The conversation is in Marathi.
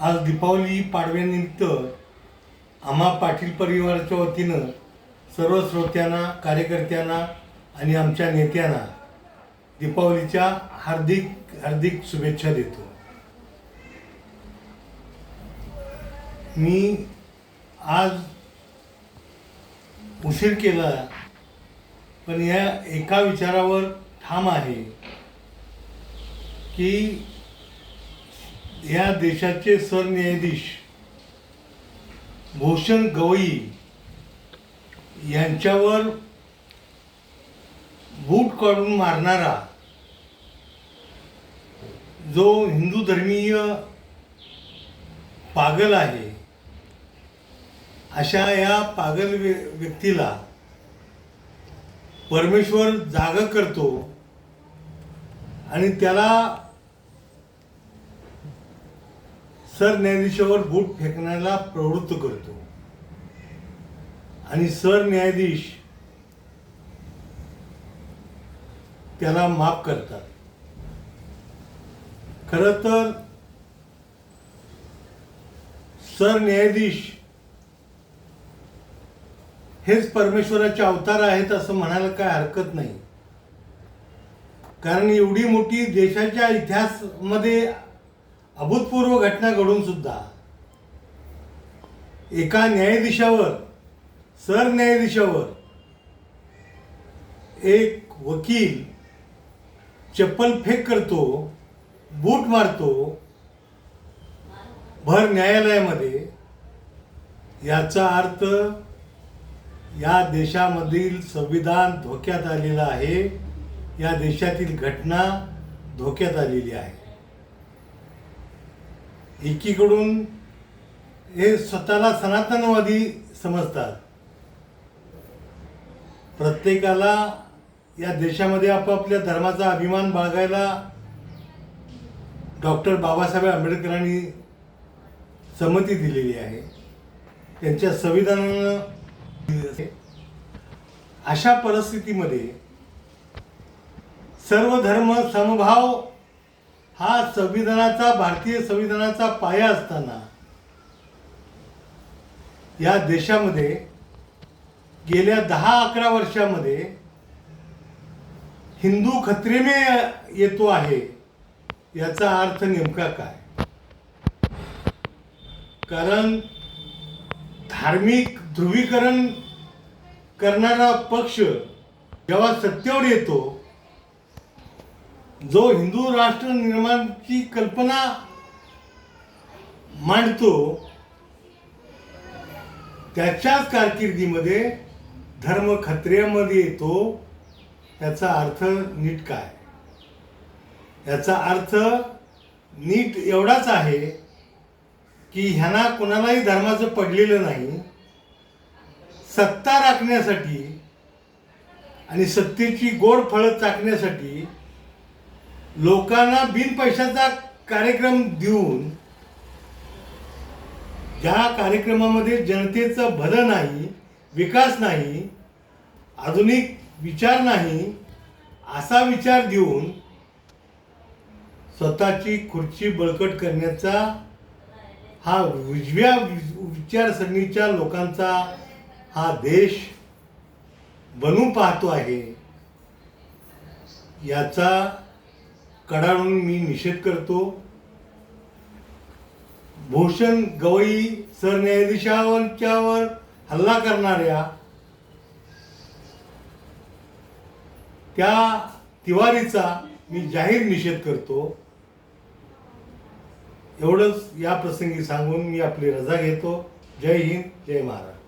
आज दीपावली पाडव्यानिमित्त आम्हा पाटील परिवाराच्या वतीनं सर्व श्रोत्यांना कार्यकर्त्यांना आणि आमच्या नेत्यांना दीपावलीच्या हार्दिक हार्दिक शुभेच्छा देतो. मी आज उशीर केला पण या एका विचारावर ठाम आहे की या देशाचे सरन्यायाधीश भूषण गवई यांच्यावर बूट काढून मारणारा जो हिंदू धर्मीय पागल आहे अशा या पागल व्य- व्यक्तीला परमेश्वर जाग करतो आणि त्याला सरन्यायाधीशावर बूट फेकण्याला प्रवृत्त करतो. आणि सरन्यायाधीश त्याला माफ करतात. खर तर सरन्यायाधीश हेच परमेश्वराचे अवतार आहेत असं म्हणायला काय हरकत नाही. कारण एवढी मोठी देशाच्या इतिहासामध्ये अभूतपूर्व घटना घडून सुद्धा एका न्यायाधीशावर सरन्यायाधीशावर एक वकील चप्पल फेक करतो बूट मारतो भर न्यायालयामध्ये याचा अर्थ या देशामधील संविधान धोक्यात आलेलं आहे या देशातील घटना धोक्यात आलेली आहे. एकीकडून हे स्वतःला सनातनवादी समजतात. प्रत्येकाला या देशामध्ये आपापल्या धर्माचा अभिमान बाळगायला डॉक्टर बाबासाहेब आंबेडकरांनी संमती दिलेली आहे. त्यांच्या संविधानानं अशा परिस्थितीमध्ये सर्व धर्म समभाव हा संविधानाचा भारतीय संविधानाचा पाया असताना या देशामध्ये गेल्या दहा अकरा वर्षामध्ये हिंदू खत्रेने येतो आहे याचा अर्थ नेमका काय? कारण धार्मिक ध्रुवीकरण करणारा पक्ष जेव्हा सत्तेवर येतो जो हिंदू राष्ट्र निर्माणची कल्पना मांडतो त्याच्याच कारकिर्दीमध्ये धर्म खत्रेमध्ये येतो याचा अर्थ नीट काय? याचा अर्थ नीट एवढाच आहे की ह्यांना कोणालाही धर्माचं पडलेलं नाही सत्ता राखण्यासाठी आणि सत्तेची गोड फळं चाकण्यासाठी लोकांना बिन पैशाचा कार्यक्रम देऊन ज्या कार्यक्रमामध्ये जनतेचं भलं नाही विकास नाही आधुनिक विचार नाही असा विचार देऊन स्वतःची खुर्ची बळकट करण्याचा हा उजव्या विचारसरणीच्या लोकांचा हा देश बनू पाहतो आहे. याचा कडाडून मी निषेध करतो. भूषण गवई सरन्यायाधीशांच्यावर हल्ला करणाऱ्या त्या तिवारीचा मी जाहीर निषेध करतो. एवढंच या प्रसंगी सांगून मी आपली रजा घेतो. जय हिंद जय महाराष्ट्र.